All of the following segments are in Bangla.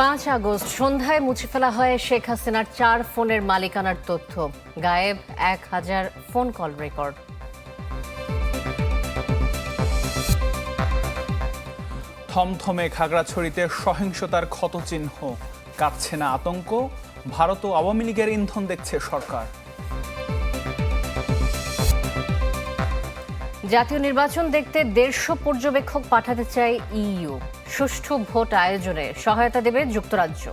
পাঁচ আগস্ট সন্ধ্যায় মুছে ফেলা হয় শেখ হাসিনার চার ফোনের মালিকানার তথ্য। গায়েব এক হাজার ফোন কল রেকর্ড। থমথমে খাগড়াছড়িতে সহিংসতার ক্ষতচিহ্ন। কাঁপছে না আতঙ্ক। ভারত ও আওয়ামী লীগের ইন্ধন দেখছে সরকার। জাতীয় নির্বাচন দেখতে দেড়শো পর্যবেক্ষক পাঠাতে চায় ইইউ। সুষ্ঠু ভোট আয়োজনে সহায়তা দেবে যুক্তরাজ্য।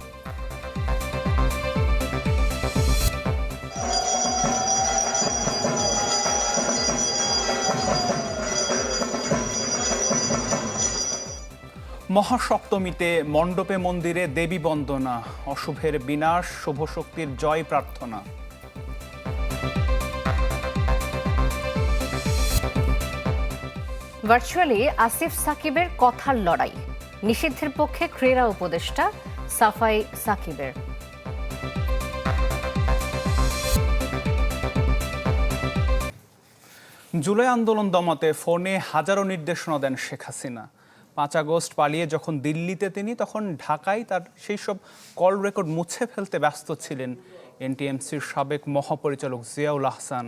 মহাসপ্তমীতে মণ্ডপে মন্দিরে দেবী বন্দনা, অশুভের বিনাশ শুভ শক্তির জয় প্রার্থনা। ভার্চুয়ালি আসিফ সাকিবের কথার লড়াই। নিষিদ্ধের পক্ষে ক্রীড়া উপদেষ্টা সাফাই সাকিবের। জুলাই আন্দোলন দমাতে ফোনে হাজারো নির্দেশনা দেন শেখ হাসিনা। পাঁচ আগস্ট পালিয়ে যখন দিল্লিতে তিনি, তখন ঢাকায় তার সেই সব কল রেকর্ড মুছে ফেলতে ব্যস্ত ছিলেন। এনটিএমসির সাবেক মহাপরিচালক জিয়াউল আহসান।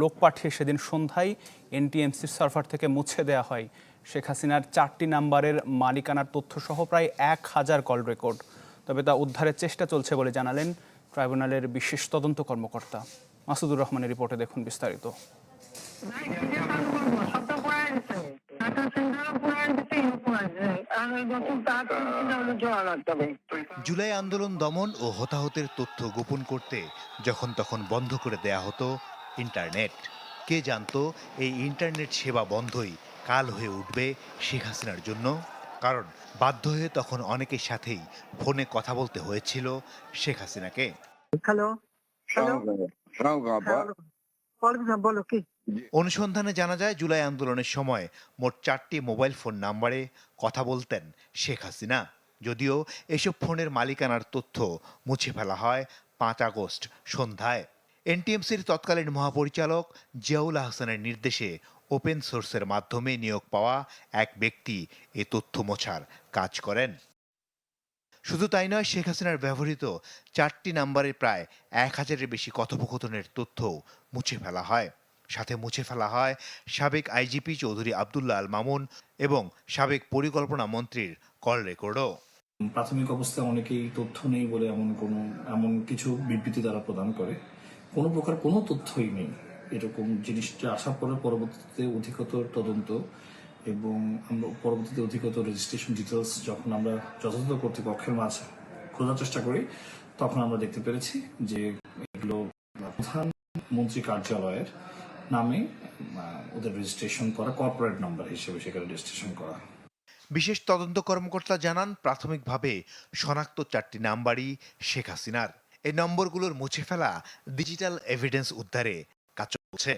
লোক পাঠিয়ে সেদিন সন্ধ্যায় এনটিএমসির সার্ভার থেকে মুছে দেওয়া হয়। শেখ হাসিনার চারটি নাম্বারের মালিকানার তথ্যসহ প্রায় এক হাজার কল রেকর্ড। তবে তা উদ্ধারের চেষ্টা চলছে বলে জানালেন ট্রাইব্যুনালের বিশেষ তদন্ত কর্মকর্তা। মাসুদুর রহমানের রিপোর্টে দেখুন বিস্তারিত। জুলাই আন্দোলন দমন ও হতাহতের তথ্য গোপন করতে যখন তখন বন্ধ করে দেয়া হতো ইন্টারনেট। কে জানতো এই ইন্টারনেট সেবা বন্ধই কাল হয়ে উঠবে শেখ হাসিনার জন্য? কারণ বাধ্য হয়ে তখন অনেকের সাথেই ফোনে কথা বলতে হয়েছিল শেখ হাসিনাকে। হ্যালো? বলো কি? অনুসন্ধানে জানা যায় জুলাই আন্দোলনের সময় মোট চারটি মোবাইল ফোন নাম্বারে কথা বলতেন শেখ হাসিনা। যদিও এসব ফোনের মালিকানার তথ্য মুছে ফেলা হয় পাঁচ আগস্ট সন্ধ্যায়। এনটিএমসির তৎকালীন মহাপরিচালক জিয়াউল আহসানের নির্দেশে ওপেন সোর্সের মাধ্যমে নিয়োগ পাওয়া এক ব্যক্তি এ তথ্য মোছার কাজ করেন। শুধু তাই নয়, শেখ হাসিনার ব্যবহৃত চারটি নাম্বারের প্রায় এক হাজারের বেশি কথোপকথনের তথ্য মুছে ফেলা হয়। সাথে মুছে ফেলা হয় সাবেক আইজিপি চৌধুরী আবদুল্লাহ আল মামুন এবং সাবেক পরিকল্পনা মন্ত্রীর কল রেকর্ডও। প্রাথমিক অবস্থায় অনেকেই তথ্য নেই বলে এমন কোনো, এমন কিছু বিবৃতি তারা প্রদান করে। কোনো প্রকার কোনো তথ্যই নেই। এরকম জিনিসটা আসার পরে পরবর্তীতে অধিকতর তদন্ত এবং আমরা পরবর্তীতে অধিকতর রেজিস্ট্রেশন ডিটেলস যখন আমরা যথাযথ কর্তৃপক্ষের মাঝে খোঁজার চেষ্টা করি, তখন আমরা দেখতে পেরেছি যে এগুলো প্রধানমন্ত্রী কার্যালয়ের নামে ওদের রেজিস্ট্রেশন করা কর্পোরেট নাম্বার হিসেবে সেখানে রেজিস্ট্রেশন করা। বিশেষ তদন্ত কর্মকর্তা জানান, প্রাথমিকভাবে শনাক্ত চারটি নাম্বারই শেখ হাসিনার। এই নম্বরগুলোর মুছে ফেলা ডিজিটাল এভিডেন্স উদ্ধারে কাজ চলছে।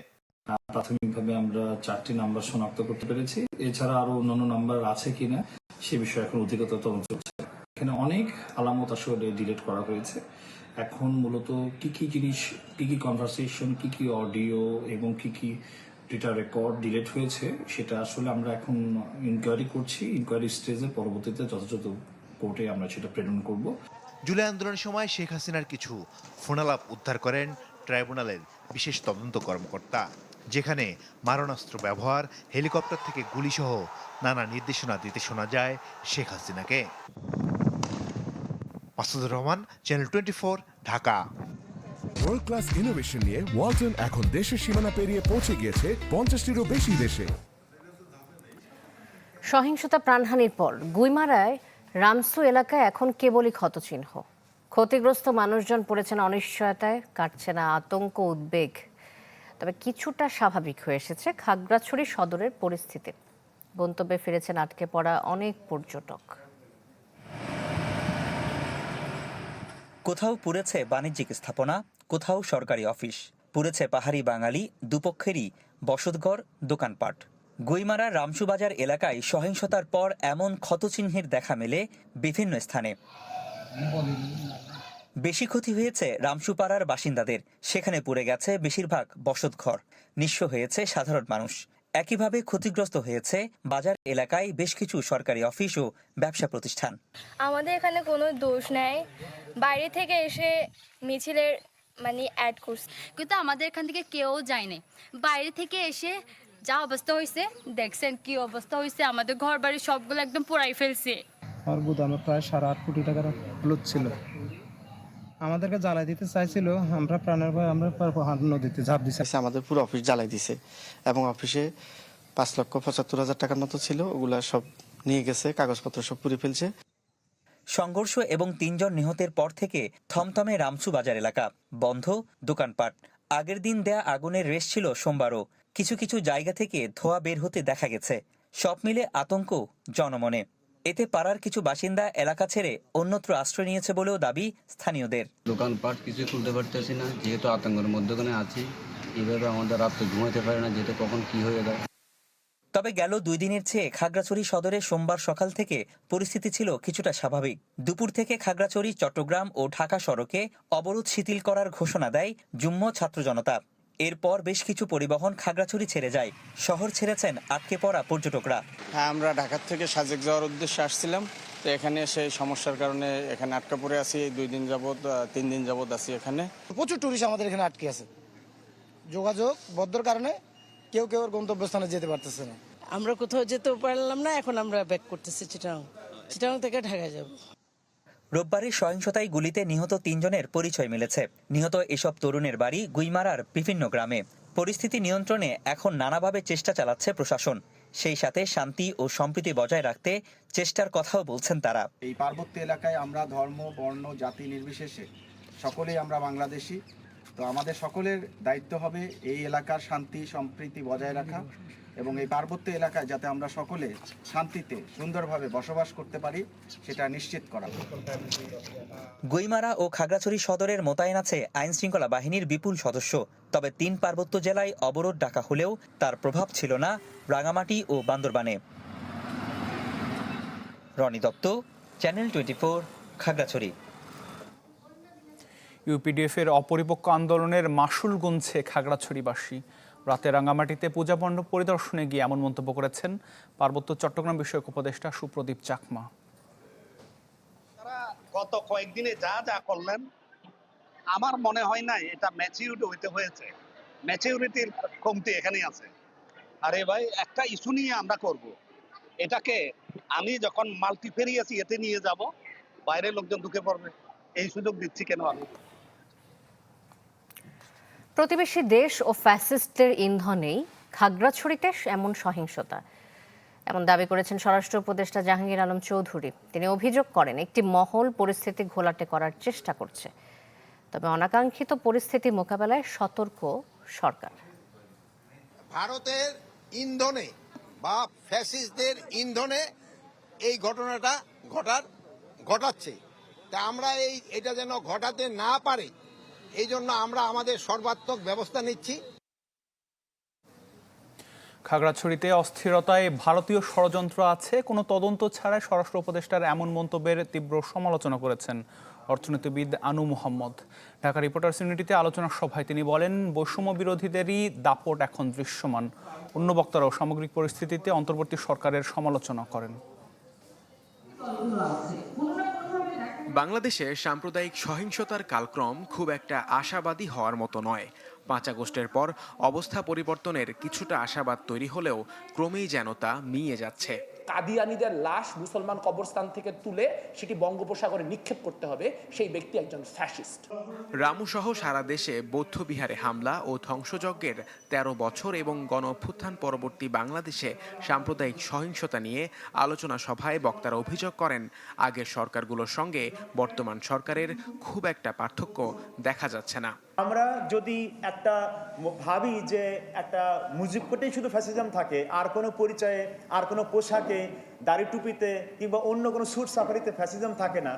প্রাথমিকভাবে আমরা চারটি নাম্বার শনাক্ত করতে পেরেছি। এছাড়া আরও অন্যান্য নাম্বার আছে কিনা সে বিষয়ে এখন অধিকতর তদন্ত চলছে। এখানে অনেক আলামত আসলে ডিলিট করা হয়েছে। এখন মূলত কি কি জিনিস, কি কি কনভারসেশন কি কি অডিও এবং কি কি ডেটা রেকর্ড ডিলিট হয়েছে, সেটা আসলে আমরা এখন ইনকোয়ারি করছি। ইনকোয়ারি স্টেজে পরবর্তীতে যথাযথ কোর্টে আমরা সেটা প্রেরণ করব। জুলাই আন্দোলনের সময় শেখ হাসিনার কিছু ফোনালাপ উদ্ধার করেন ট্রাইব্যুনালের বিশেষ তদন্ত কর্মকর্তা যেখানে মারণাস্ত্র ব্যবহার হেলিকপ্টার থেকে গুলিসহ নানা নির্দেশনা দিতে শোনা যায় শেখ হাসিনাকে। Masudur Rahman channel twenty Dhaka. World class innovation নিয়ে ওয়ালটন এখন দেশের সীমানা পেরিয়ে পৌঁছে গিয়েছে পঞ্চাশটিরও বেশি দেশে। সহিংসতা প্রাণহানির পর গুইমারায় রামসু এলাকায় এখন কেবলই ক্ষতচিহ্ন। ক্ষতিগ্রস্ত মানুষজন পড়েছেন অনিশ্চয়তায়, কাটছে না আতঙ্ক, উদ্বেগ। তবে কিছুটা স্বাভাবিক হয়ে এসেছে খাগড়াছড়ি সদরের পরিস্থিতি। গন্তব্যে ফিরেছেন আটকে পড়া অনেক পর্যটক। কোথাও পুড়েছে বাণিজ্যিক স্থাপনা, কোথাও সরকারি অফিস। পুড়েছে পাহাড়ি বাঙালি, দুপক্ষেরই বসতঘর, দোকানপাট। গুইমারার রামসুবাজার এলাকায় সহিংসতার পর এমন ক্ষতচিহ্নের দেখা মেলে বিভিন্ন স্থানে। বেশি ক্ষতি হয়েছে রামসুপাড়ার বাসিন্দাদের। সেখানে পুড়ে গেছে বেশিরভাগ বসতঘর। নিঃস্ব হয়েছে সাধারণ মানুষ। একইভাবে ক্ষতিগ্রস্ত হয়েছে বাজার এলাকায় বেশ কিছু সরকারি অফিস ও ব্যবসা প্রতিষ্ঠান। আমাদের এখানে কোনো দোষ নাই। বাইরে থেকে এসে মিছিলের মানে অ্যাড করছে। কিন্তু আমাদের এখান থেকে কেউ যায়নি বাইরে থেকে এসে যা অবস্থা হয়েছে দেখছেন কি অবস্থা হয়েছে আমাদের ঘর বাড়ি সবগুলো একদম পোড়াই ফেলছে। আমার গুদামে প্রায় সাড়ে আট কোটি টাকার হলুদ ছিল। আমাদেরকে জ্বালাই দিতে চাইছিল আমরা প্রাণের ভয় আমরা হাত নদীতে ঝাঁপ দিছি আমাদের পুরো অফিস জ্বালাই দিছে এবং অফিসে পাঁচ লক্ষ পঁচাত্তর হাজার টাকার মতো ছিল ওগুলা সব নিয়ে গেছে কাগজপত্র সব পুড়ে ফেলছে। সংঘর্ষ এবং তিনজন নিহতের পর থেকে থমথমে রামসু বাজার এলাকা বন্ধ দোকানপাট। আগের দিন দেয়া আগুনের রেশ ছিল সোমবারও। কিছু কিছু জায়গা থেকে ধোঁয়া বের হতে দেখা গেছে। সব মিলে আতঙ্ক জনমনে। এতে পাড়ার কিছু বাসিন্দা এলাকা ছেড়ে অন্যত্র আশ্রয় নিয়েছে বলেও দাবি স্থানীয়দের। দোকানপাট কিছু খুলতে পারতেছি না যেহেতু আতঙ্কের মধ্যখানে আছি। এইভাবে আমাদের রাত্রে ঘুমাতে পারে না যেহেতু কখন কি হয়ে যায়। তবে গেল দুই দিনের চেয়ে খাগড়াছড়ি সদরে সোমবার সকাল থেকে পরিস্থিতি ছিল কিছুটা স্বাভাবিক। দুপুর থেকে খাগড়াছড়ি চট্টগ্রাম ও ঢাকা সড়কে অবরোধ শিথিল করার ঘোষণা দেয় জুম্ম ছাত্র জনতা। এরপর বেশ কিছু পরিবহন খাগড়াছড়ি ছেড়ে যায়। শহর ছেড়েছেন আটকে পড়া পর্যটকরা। হ্যাঁ আমরা ঢাকার থেকে সাজেক যাওয়ার উদ্দেশ্যে আসছিলাম। তো এখানে সেই সমস্যার কারণে এখানে আটকা পড়ে আছি। এই দুই দিন যাবৎ তিন দিন যাবৎ আছি এখানে। প্রচুর টুরিস্ট আমাদের এখানে আটকে আছে। যোগাযোগ বদ্ধর কারণে কেউ কেউ গন্তব্যস্থানে যেতে পারতেছে না। আমরা কোথাও যেতে পারলাম না এখন আমরা ব্যাক করতেছি চিটাং। চিটাং থেকে ঢাকা যাব। রোববারের সহিংসতায় গুলিতে নিহত তিনজনের পরিচয় মিলেছে। নিহত এসব তরুণের বাড়ি গুইমারার বিভিন্ন গ্রামে। পরিস্থিতি নিয়ন্ত্রণে এখন নানাভাবে চেষ্টা চালাচ্ছে প্রশাসন। সেই সাথে শান্তি ও সম্প্রীতি বজায় রাখতে চেষ্টার কথাও বলছেন তারা। এই পার্বত্য এলাকায় আমরা ধর্ম, বর্ণ, জাতি নির্বিশেষে সকলেই আমরা বাংলাদেশি। তো আমাদের সকলের দায়িত্ব হবে এই এলাকার শান্তি, সম্প্রীতি বজায় রাখা। এবং এই পার্বত্য এলাকায় যাতে আমরা সকলে শান্তিতে সুন্দরভাবে বসবাস করতে পারি সেটা নিশ্চিত করা গুইমারা ও খাগড়াছড়ি সদরের মোতায়েন আছে আইন শৃঙ্খলা বাহিনীর বিপুল সদস্য। তবে তিন পার্বত্য জেলায় অবরোধ ডাকা হলেও তার প্রভাব ছিল না রাঙামাটি ও বান্দরবানে। Roni Dutta channel twenty four Khagrachari. UPDF এর অপরিপক্ক আন্দোলনের মাসুল গুনছে খাগড়াছড়িবাসী। রাতে রাঙ্গামাটিতে পূজা মণ্ডপ পরিদর্শনে গিয়ে এমন মন্তব্য করেছেন পার্বত্য চট্টগ্রাম বিষয়ক উপদেষ্টা সুপ্রদীপ চাকমা। গত কয়েকদিনে যা যা করলেন, আমার মনে হয় না এটা ম্যাচিউরিটি হইতে হয়েছে। ম্যাচিউরিটির কমতি এখানেই আছে। আরে ভাই, একটা ইস্যু নিয়ে আমরা করব। এটাকে আমি যখন মাল্টিফেরিয়াস এতে নিয়ে যাব, বাইরের লোকজন ঢুকে পড়বে। এই সুযোগ দিচ্ছি কেন আমি? প্রতিবেশী দেশ ও ফ্যাসিস্টদের ইন্ধনেই খাগড়াছড়িতে এমন সহিংসতা। এমন দাবি করেছেন স্বরাষ্ট্র উপদেষ্টা জাহাঙ্গীর আলম চৌধুরী। তিনি অভিযোগ করেন, একটি মহল পরিস্থিতি ঘোলাটে করার চেষ্টা করছে। তবে অনাকাঙ্ক্ষিত পরিস্থিতি মোকাবেলায় সতর্ক সরকার। ভারতের ইন্ধনে বা ফ্যাসিস্টদের ইন্ধনে এই ঘটনাটা ঘটার, ঘটাচ্ছে। তা আমরা এই, এটা যেন ঘটাতে না পারে এই জন্য আমরা আমাদের সর্বাত্মক ব্যবস্থা নিচ্ছি। খাগড়াছড়িতে অস্থিরতায় ভারতীয় ষড়যন্ত্র আছে। কোনো তদন্ত ছাড়াই স্বরাষ্ট্র উপদেষ্টার এমন মন্তব্যের তীব্র সমালোচনা করেছেন অর্থনীতিবিদ আনু মোহাম্মদ। ঢাকা রিপোর্টার্স ইউনিটিতে আলোচনা সভায় তিনি বলেন, বৈষম্য বিরোধীদেরই দাপট এখন দৃশ্যমান। অন্য বক্তারাও সামগ্রিক পরিস্থিতিতে অন্তর্বর্তী সরকারের সমালোচনা করেন। বাংলাদেশে সাম্প্রদায়িক সহিংসতার কালক্রম খুব একটা আশাবাদী হওয়ার মতো নয়। পাঁচ আগস্টের পর অবস্থা পরিবর্তনের কিছুটা আশাবাদ তৈরি হলেও ক্রমেই যেন তা মিয়ে যাচ্ছে। কাদিয়ানিদের লাশ মুসলমান কবরস্থান থেকে তুলে সেটি বঙ্গোপসাগরে নিক্ষেপ করতে হবে সেই ব্যক্তি একজন ফ্যাসিস্ট। রামুসহ সারা দেশে বৌদ্ধ বিহারে হামলা ও ধ্বংসযজ্ঞের ১৩ বছর এবং গণ অভ্যুত্থান পরবর্তী বাংলাদেশে সাম্প্রদায়িক সহিংসতা নিয়ে আলোচনা সভায় বক্তারা অভিযোগ করেন আগের সরকারগুলোর সঙ্গে বর্তমান সরকারের খুব একটা পার্থক্য দেখা যাচ্ছে না। আমরা যদি একটা ভাবি যে একটা মুজিব কোটেই শুধু ফ্যাসিজম থাকে আর কোনো পরিচয়ে আর কোনো পোশাকে দাড়ি টুপিতে কিংবা অন্য কোনো স্যুট সাফারিতে ফ্যাসিজম থাকে না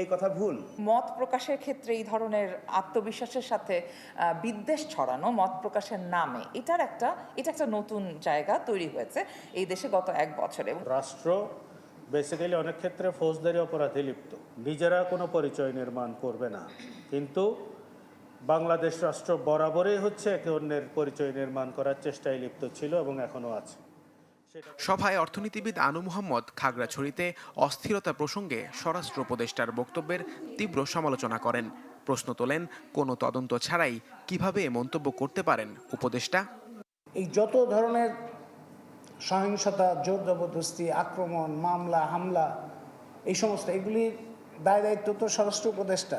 এই কথা ভুল। মত প্রকাশের ক্ষেত্রে এই ধরনের আত্মবিশ্বাসের সাথে বিদ্বেষ ছড়ানো মত প্রকাশের নামে এটার একটা এটা একটা নতুন জায়গা তৈরি হয়েছে এই দেশে গত এক বছরে। রাষ্ট্র বেসিক্যালি অনেক ক্ষেত্রে ফৌজদারি অপরাধে লিপ্ত। নিজেরা কোনো পরিচয় নির্মাণ করবে না। কিন্তু বাংলাদেশ রাষ্ট্র বরাবরই হচ্ছে একে অন্যের পরিচয় নির্মাণ করার চেষ্টায় লিপ্ত ছিল এবং এখনও আছে। সভায় অর্থনীতিবিদ আনু মোহাম্মদ খাগড়াছড়িতে অস্থিরতা প্রসঙ্গে স্বরাষ্ট্র উপদেষ্টার বক্তব্যের তীব্র সমালোচনা করেন। প্রশ্ন তোলেন, কোনো তদন্ত ছাড়াই কীভাবে মন্তব্য করতে পারেন উপদেষ্টা? এই যত ধরনের সহিংসতা, জোর জবরদস্তি, আক্রমণ, মামলা, হামলা, এই সমস্ত, এগুলির দায় দায়িত্ব তো স্বরাষ্ট্র উপদেষ্টা।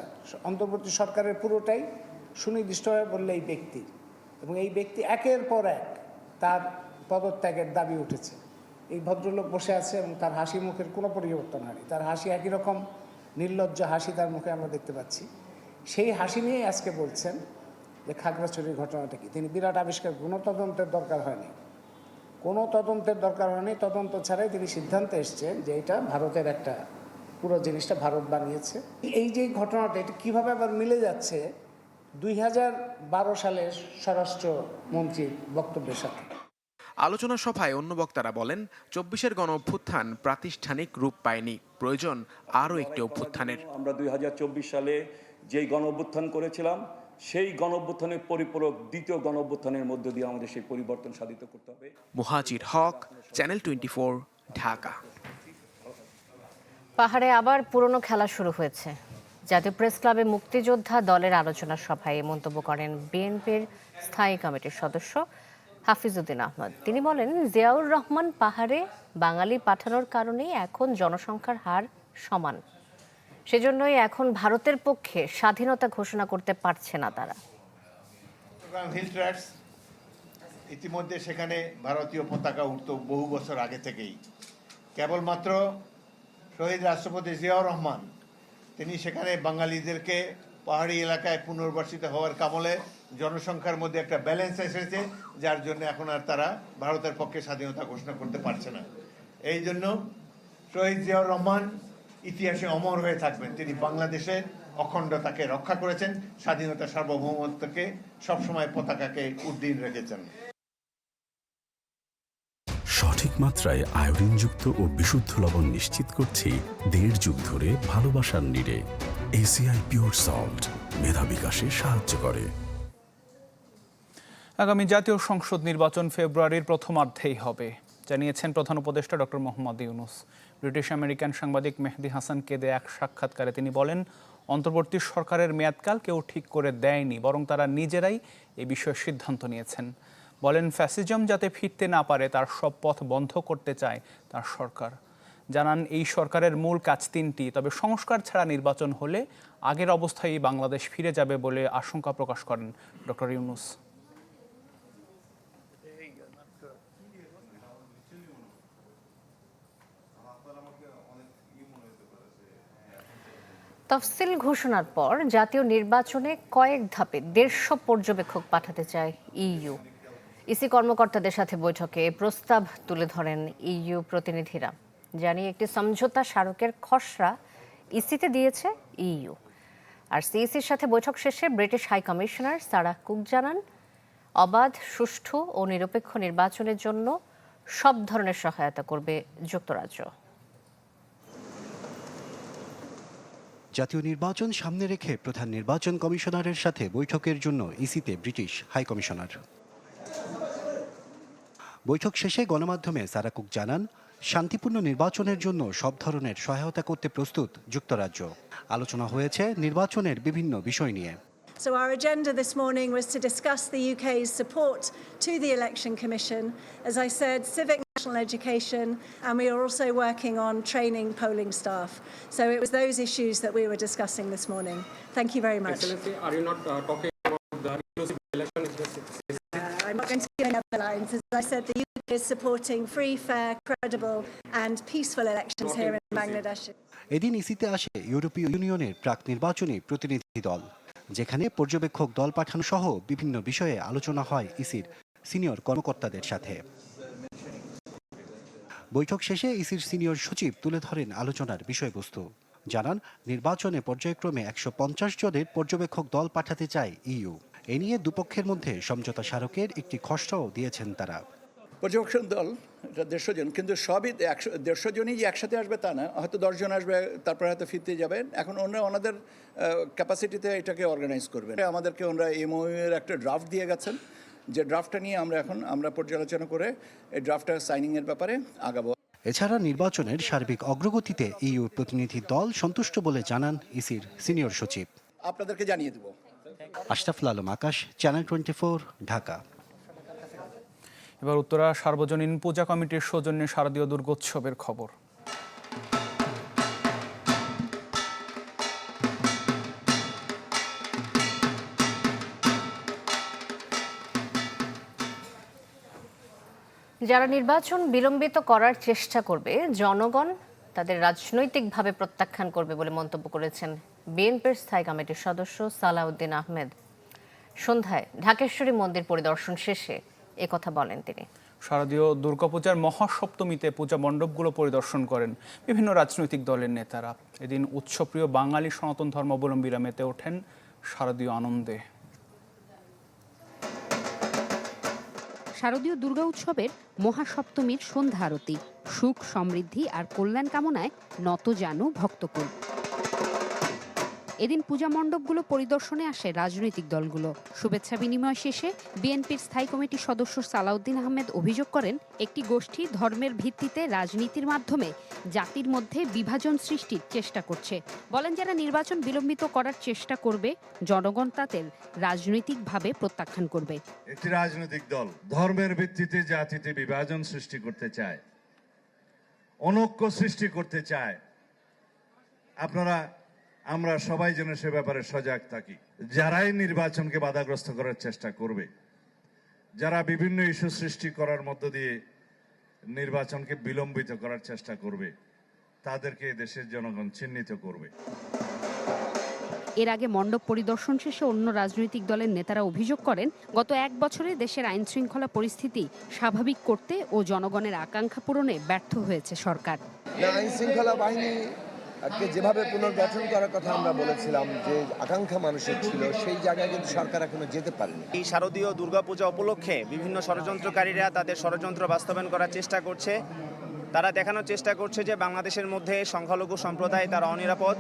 অন্তর্বর্তী সরকারের পুরোটাই সুনির্দিষ্টভাবে বললে এই ব্যক্তি। এবং এই ব্যক্তি একের পর এক তার পদত্যাগের দাবি উঠেছে। এই ভদ্রলোক বসে আছে এবং তার হাসি মুখের কোনো পরিবর্তন হয়নি। তার হাসি একই রকম, নির্লজ্জ হাসি তার মুখে আমরা দেখতে পাচ্ছি। সেই হাসি নিয়েই আজকে বলছেন যে খাগড়াছড়ির ঘটনাটা কি? তিনি বিরাট আবিষ্কার, কোনো তদন্তের দরকার হয়নি। কোনো তদন্তের দরকার হয়নি। তদন্ত ছাড়াই তিনি সিদ্ধান্তে এসছেন যে এটা ভারতের একটা, পুরো জিনিসটা ভারত বানিয়েছে। এই যে ঘটনাটা, এটা কীভাবে আবার মিলে যাচ্ছে? দুই হাজার বারো সালের স্বরাষ্ট্র মন্ত্রীর বক্তব্যের সাথে। আলোচনা সভায় অন্য বক্তারা বলেন চব্বিশের গণ অভ্যুত্থান প্রাতিষ্ঠানিক রূপ পায়নি। প্রয়োজন আরও একটি অভ্যুত্থানের। আমরা দুই সালে যেই গণ অভ্যুত্থান করেছিলাম সেই গণ অভ্যুত্থানের পরিপূরক দ্বিতীয় গণ অভ্যুত্থানের মধ্য দিয়ে আমাদের সেই পরিবর্তন সাধিত করতে হবে। Muhajir Haque channel twenty four Dhaka. পাহাড়ে আবার পুরনো খেলা শুরু হয়েছে। জাতীয় প্রেস ক্লাবে মুক্তিযোদ্ধা দলের আলোচনা সভায় এ মন্তব্য করেন বিএনপির স্থায়ী কমিটির সদস্য হাফিজউদ্দিন আহমদ। তিনি বলেন, জিয়াউর রহমান পাহাড়ে বাঙালি পাঠানোর কারণেই এখন জনসংখ্যার হার সমান। সেজন্যই এখন ভারতের পক্ষে স্বাধীনতা ঘোষণা করতে পারছে না তারা। ইতিমধ্যে সেখানে ভারতীয় পতাকা উঠত বহু বছর আগে থেকেই। কেবলমাত্র শহীদ রাষ্ট্রপতি জিয়াউর রহমান, তিনি সেখানে বাঙালিদেরকে পাহাড়ি এলাকায় পুনর্বাসিত হওয়ার কামলে জনসংখ্যার মধ্যে একটা ব্যালেন্স এসেছে, যার জন্য এখন আর তারা ভারতের পক্ষে স্বাধীনতা ঘোষণা করতে পারছে না। এই জন্য শহীদ জিয়াউর রহমান ইতিহাসে অমর হয়ে থাকবেন। তিনি বাংলাদেশের অখণ্ডতাকে রক্ষা করেছেন, স্বাধীনতা সার্বভৌমত্বকে সবসময় পতাকাকে উদ্দিন রেখেছেন। সঠিক মাত্রায় আয়োডিনযুক্ত ও বিশুদ্ধ লবণ নিশ্চিত করছি দেড় যুগ ধরে ভালোবাসার নিড়ে। এসিআই পিওর সল্ট মেধা বিকাশে সাহায্য করে। আগামী জাতীয় সংসদ নির্বাচন ফেব্রুয়ারির প্রথমার্ধেই হবে, জানিয়েছেন প্রধান উপদেষ্টা doctor Mohammad Yunus. British American সাংবাদিক মেহদি হাসানকে দেয়া এক সাক্ষাৎকারে তিনি বলেন, অন্তর্বর্তী সরকারের মেয়াদকাল কেউ ঠিক করে দেয়নি, বরং তারা নিজেরাই এ বিষয়ে সিদ্ধান্ত নিয়েছেন। বলেন, ফ্যাসিজম যাতে ফিরতে না পারে, তার সব পথ বন্ধ করতে চায় তার সরকার। জানান, এই সরকারের মূল কাজ তিনটি, তবে সংস্কার ছাড়া নির্বাচন হলে আগের অবস্থায় বাংলাদেশ ফিরে যাবে বলে আশঙ্কা প্রকাশ করেন ডক্টর ইউনুস। তফসিল ঘোষণার পর জাতীয় নির্বাচনে কয়েক ধাপে দেড়শো পর্যবেক্ষক পাঠাতে চায় ইইউ। ইসি কর্মকর্তাদের সাথে বৈঠকে প্রস্তাব তুলে ধরেন ইইউ প্রতিনিধিরা। জানিয়ে একটি সমঝোতা স্মারকের খসড়া ইসিতে দিয়েছে ইইউ। আর সিইসির সাথে বৈঠক শেষে British high commissioner Sarah Cook জানান, অবাধ, সুষ্ঠু ও নিরপেক্ষ নির্বাচনের জন্য সব ধরনের সহায়তা করবে যুক্তরাজ্য। জাতীয় নির্বাচন সামনে রেখে প্রধান নির্বাচন কমিশনারের সাথে বৈঠকের জন্য ইসিতে ব্রিটিশ হাই কমিশনার। বৈঠক শেষে গণমাধ্যমে সারাকুক জানান শান্তিপূর্ণ নির্বাচনের জন্য সব ধরনের সহায়তা করতে প্রস্তুত যুক্তরাজ্য আলোচনা হয়েছে নির্বাচনের বিভিন্ন বিষয় নিয়ে So, our agenda this morning was to discuss the UK's support to the Election Commission, as I said, civic national education, and we are also working on training polling staff. So, it was those issues that we were discussing this morning. Thank you very much. Excellency, are you not uh, talking about the inclusive election? Uh, I'm not going to give any other lines. As I said, the UK is supporting free, fair, credible, and peaceful elections here in Bangladesh. এদিন ইসিতে আসে ইউরোপীয় ইউনিয়নের প্রাক নির্বাচনী প্রতিনিধি দল যেখানে পর্যবেক্ষক দল পাঠানো সহ বিভিন্ন বিষয়ে আলোচনা হয় ইসির সিনিয়র কর্মকর্তাদের সাথে। বৈঠক শেষে ইসির সিনিয়র সচিব তুলে ধরেন আলোচনার বিষয়বস্তু। জানান নির্বাচনে পর্যায়ক্রমে একশো পঞ্চাশ জনের পর্যবেক্ষক দল পাঠাতে চায় ইইউ। এ নিয়ে দুপক্ষের মধ্যে সমঝোতা স্মারকের একটি খসড়াও দিয়েছেন তারা। পর্যবেক্ষণ দল এটা দেড়শো জন কিন্তু সবই একশো দেড়শো জনই যে একসাথে আসবে তা না হয়তো দশজন আসবে তারপরে হয়তো ফিরতে যাবেন এখন ওনারা ওনাদের ক্যাপাসিটিতে এটাকে অর্গানাইজ করবেন। আমাদেরকে ওনারা এমওইউ এর একটা ড্রাফট দিয়ে গেছেন। যে ড্রাফটটা নিয়ে আমরা এখন আমরা পর্যালোচনা করে এই ড্রাফটটা সাইনিংয়ের ব্যাপারে আগাবো। এছাড়া নির্বাচনের সার্বিক অগ্রগতিতে ইউর প্রতিনিধি দল সন্তুষ্ট বলে জানান ইসির সিনিয়র সচিব। আপনাদেরকে জানিয়ে দেবো। আশরাফুল আলম আকাশ চ্যানেল টোয়েন্টি ঢাকা এবার উত্তরা সার্বজনীন পূজা কমিটির সৌজন্যে শারদীয় দুর্গোৎসবের খবর। যারা নির্বাচন বিলম্বিত করার চেষ্টা করবে, জনগণ তাদের রাজনৈতিকভাবে প্রত্যাখ্যান করবে বলে মন্তব্য করেছেন বিএনপির স্থায়ী কমিটির সদস্য সালাউদ্দিন আহমেদ। সন্ধ্যায় ঢাকেশ্বরী মন্দির পরিদর্শন শেষে একথা বলেন তিনি। শারদীয় দুর্গাপূজার মহাসপ্তমীতে পূজা মণ্ডপগুলো পরিদর্শন করেন বিভিন্ন রাজনৈতিক দলের নেতারা। এদিন উৎসপ্রিয় বাঙালি সনাতন ধর্মাবলম্বীরা মেতে ওঠেন শারদীয় আনন্দে। শারদীয় দুর্গা উৎসবের মহাসপ্তমীর সন্ধ্যা আরতি। সুখ সমৃদ্ধি আর কল্যাণ কামনায় নত জানু ভক্তকুল। এদিন পূজা মণ্ডপগুলো পরিদর্শনে আসে রাজনৈতিক দলগুলো। শুভেচ্ছা বিনিময় শেষে বিএনপির স্থায়ী কমিটির সদস্য সালাউদ্দিন আহমেদ অভিযোগ করেন, একটি গোষ্ঠী ধর্মের ভিত্তিতে রাজনীতির মাধ্যমে জাতির মধ্যে বিভাজন সৃষ্টির চেষ্টা করছে। বলেন যারা নির্বাচন বিলম্বিত করার চেষ্টা করবে, জনগণ তাদের রাজনৈতিকভাবে প্রত্যাখ্যান করবে। একটি রাজনৈতিক দল ধর্মের ভিত্তিতে জাতিতে বিভাজন সৃষ্টি করতে চায়, অনৈক্য সৃষ্টি করতে চায়, আপনারা আমরা সবাই যেন সে ব্যাপারে সজাগ থাকি। যারাই নির্বাচনকে বাধাগ্রস্ত করার চেষ্টা করবে যারা বিভিন্ন ইস্যু সৃষ্টি করার মধ্য দিয়ে নির্বাচনকে বিলম্বিত করার চেষ্টা করবে তাদেরকে দেশের জনগণ চিহ্নিত করবে। এর আগে মণ্ডপ পরিদর্শন শেষে অন্য রাজনৈতিক দলের নেতারা অভিযোগ করেন গত এক বছরে দেশের আইন শৃঙ্খলা পরিস্থিতি স্বাভাবিক করতে ও জনগণের আকাঙ্ক্ষা পূরণে ব্যর্থ হয়েছে সরকার। আইন শৃঙ্খলা বাহিনী কে যেভাবে পুনর্গঠন করার কথা আমরা বলেছিলাম যে আকাঙ্ক্ষা মানুষের ছিল সেই জায়গায় কিন্তু সরকার এখনও যেতে পারেনি। এই শারদীয় দুর্গাপূজা উপলক্ষে বিভিন্ন ষড়যন্ত্রকারীরা তাদের ষড়যন্ত্র বাস্তবায়ন করার চেষ্টা করছে। তারা দেখানোর চেষ্টা করছে যে বাংলাদেশের মধ্যে সংখ্যালঘু সম্প্রদায় তারা অনিরাপদ।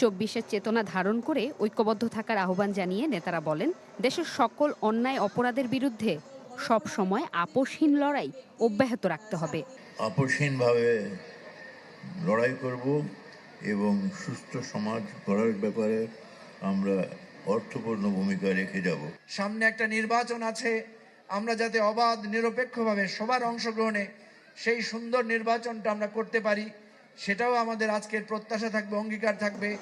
চব্বিশের চেতনা ধারণ করে ঐক্যবদ্ধ থাকার আহ্বান জানিয়ে নেতারা বলেন দেশের সকল অন্যায় অপরাধের বিরুদ্ধে সব সময় আপোষহীন লড়াই অব্যাহত রাখতে হবে। আপোষহীনভাবে লড়াই করব এবং সুস্থ সমাজ গড়ার ব্যাপারে আমরা অর্থপূর্ণ ভূমিকা রেখে যাব। সামনে একটা নির্বাচন আছে। আমরা যাতে অবাধ নিরপেক্ষভাবে সবার অংশগ্রহণে সেই সুন্দর নির্বাচনটা আমরা করতে পারি সেটাও আমাদের আজকের প্রত্যাশা থাকবে অঙ্গীকার থাকবে।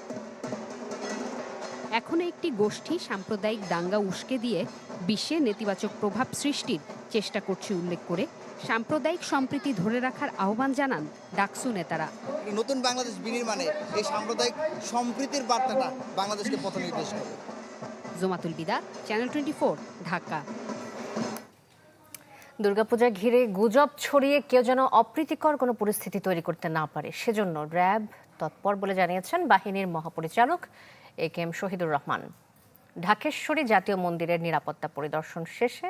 এখনও একটি গোষ্ঠী সাম্প্রদায়িক দাঙ্গা উস্কে দিয়ে বিশ্বে নেতিবাচক প্রভাব সৃষ্টির চেষ্টা করছে উল্লেখ করে সাম্প্রদায়িক সম্প্রীতি ধরে রাখার আহ্বান জানান ডাকসু নেতারা। নতুন বাংলাদেশ বিনির্মাণে এই সাম্প্রদায়িক সম্প্রীতির বার্তাটা বাংলাদেশকে পথ নির্দেশ করবে জোমাতুল বিদা চ্যানেল টোয়েন্টি ঢাকা। দুর্গাপূজা ঘিরে গুজব ছড়িয়ে কেউ যেন অপ্রীতিকর কোনো পরিস্থিতি তৈরি করতে না পারে সেজন্য র্যাব তৎপর বলে জানিয়েছেন বাহিনীর মহাপরিচালক A K M Shahidur Rahman. Dhakeshwari জাতীয় মন্দিরের নিরাপত্তা পরিদর্শন শেষে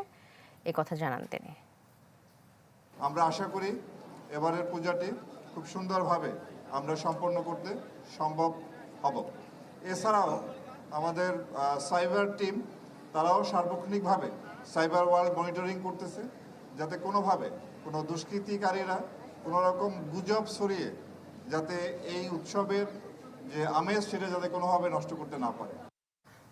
কথা জানান তিনি। আমরা আশা করি এবারের পূজাটি খুব সুন্দরভাবে আমরা সম্পন্ন করতে সম্ভব হব। এছাড়াও আমাদের সাইবার টিম, তারাও সার্বক্ষণিকভাবে সাইবার ওয়ার্ল্ড মনিটরিং করতেছে, যাতে কোনোভাবে কোনো দুষ্কৃতিকারীরা কোনো রকম গুজব ছড়িয়ে যাতে এই উৎসবের যে আমেজ সেটা যাতে কোনোভাবে নষ্ট করতে না পারে।